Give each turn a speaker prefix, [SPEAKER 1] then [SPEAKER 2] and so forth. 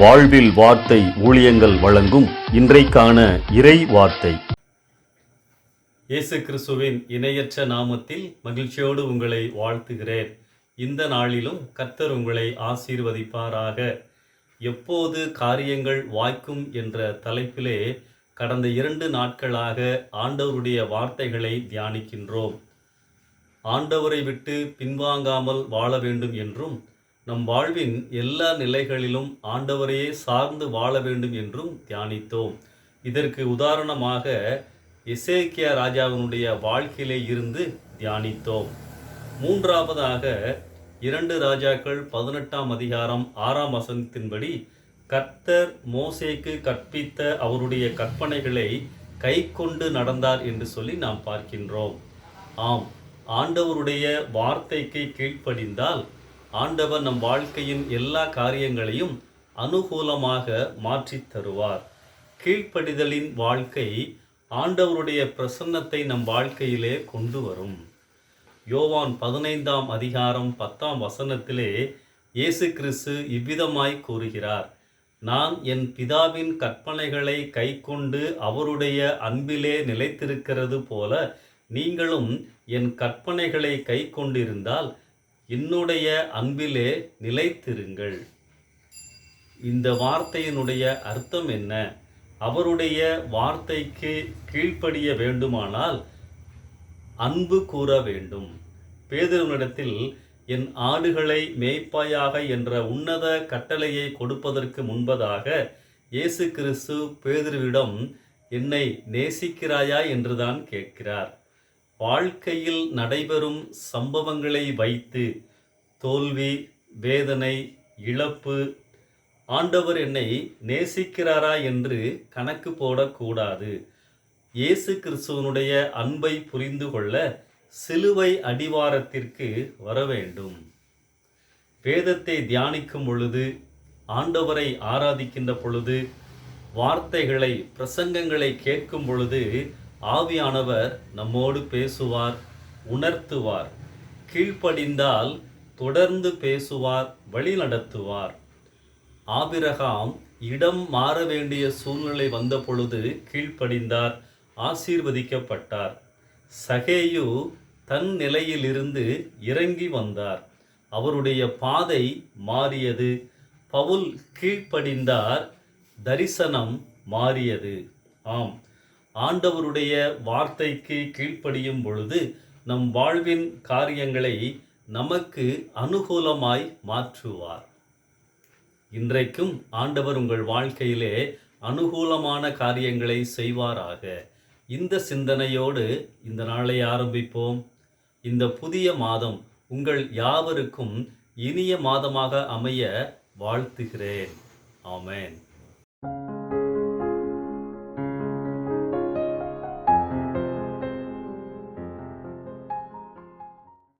[SPEAKER 1] வாழ்வில் வார்த்தை ஊழியங்கள் வழங்கும் இன்றைக்கான இறை வார்த்தை.
[SPEAKER 2] இயேசு கிறிஸ்துவின் இணையற்ற நாமத்தில் மகிழ்ச்சியோடு உங்களை வாழ்த்துகிறேன். இந்த நாளிலும் கர்த்தர் உங்களை ஆசீர்வதிப்பாராக. எப்போது காரியங்கள் வாய்க்கும் என்ற தலைப்பிலே கடந்த இரண்டு நாட்களாக ஆண்டவருடைய வார்த்தைகளை தியானிக்கின்றோம். ஆண்டவரை விட்டு பின்வாங்காமல் வாழ வேண்டும் என்றும் நம் வாழ்வின் எல்லா நிலைகளிலும் ஆண்டவரையே சார்ந்து வாழ வேண்டும் என்றும் தியானித்தோம். இதற்கு உதாரணமாக இசேக்கியா ராஜாவினுடைய வாழ்க்கையிலே இருந்து தியானித்தோம். மூன்றாவதாக இரண்டு ராஜாக்கள் பதினெட்டாம் அதிகாரம் ஆறாம் வசனத்தின்படி கர்த்தர் மோசேக்கு கற்பித்த அவருடைய கற்பனைகளை கை கொண்டு நடந்தார் என்று சொல்லி நாம் பார்க்கின்றோம். ஆம் ஆண்டவருடைய வார்த்தைக்கு கீழ்ப்படிந்தால் ஆண்டவர் நம் வாழ்க்கையின் எல்லா காரியங்களையும் அனுகூலமாக மாற்றித் தருவார். கீழ்ப்படிதலின் வாழ்க்கை ஆண்டவருடைய பிரசன்னத்தை நம் வாழ்க்கையிலே கொண்டு வரும். யோவான் பதினைந்தாம் அதிகாரம் பத்தாம் வசனத்திலே இயேசு கிறிஸ்து இவ்விதமாய் கூறுகிறார் நான் என் பிதாவின் கற்பனைகளை கைக்கொண்டு அவருடைய அன்பிலே நிலைத்திருக்கிறது போல நீங்களும் என் கற்பனைகளை கைக்கொண்டிருந்தால் என்னுடைய அன்பிலே நிலைத்திருங்கள். இந்த வார்த்தையினுடைய அர்த்தம் என்ன? அவருடைய வார்த்தைக்கு கீழ்ப்படிய வேண்டுமானால் அன்பு கூற வேண்டும். பேதவனிடத்தில் என் ஆடுகளை மேய்ப்பாயாக என்ற உன்னத கட்டளையை கொடுப்பதற்கு முன்பதாக இயேசு கிறிஸ்து பேதிருவிடம் என்னை நேசிக்கிறாயா? என்றுதான் கேட்கிறார். வாழ்க்கையில் நடைபெறும் சம்பவங்களை வைத்து தோல்வி வேதனை இழப்பு ஆண்டவர் என்னை நேசிக்கிறாரா என்று கணக்கு போடக்கூடாது. இயேசு கிறிஸ்துவனுடைய அன்பை புரிந்து கொள்ள சிலுவை அடிவாரத்திற்கு வர வேண்டும். வேதத்தை தியானிக்கும் பொழுது ஆண்டவரை ஆராதிக்கின்ற பொழுது வார்த்தைகளை பிரசங்கங்களை கேட்கும் பொழுது ஆவியானவர் நம்மோடு பேசுவார் உணர்த்துவார். கீழ்ப்படிந்தால் தொடர்ந்து பேசுவார் வழி நடத்துவார் ஆபிரகாம் இடம் மாற வேண்டிய சூழ்நிலை வந்த பொழுது கீழ்ப்படிந்தார் ஆசீர்வதிக்கப்பட்டார். சகேயு தன் நிலையிலிருந்து இறங்கி வந்தார். அவருடைய பாதை மாறியது. பவுல் கீழ்ப்படிந்தார் தரிசனம் மாறியது. ஆம். ஆண்டவருடைய வார்த்தைக்கு கீழ்ப்படியும் பொழுது நம் வாழ்வின் காரியங்களை நமக்கு அனுகூலமாய் மாற்றுவார். இன்றைக்கும் ஆண்டவர் உங்கள் வாழ்க்கையிலே அனுகூலமான காரியங்களை செய்வாராக. இந்த சிந்தனையோடு இந்த நாளை ஆரம்பிப்போம். இந்த புதிய மாதம் உங்கள் யாவருக்கும் இனிய மாதமாக அமைய வாழ்த்துகிறேன். ஆமேன்.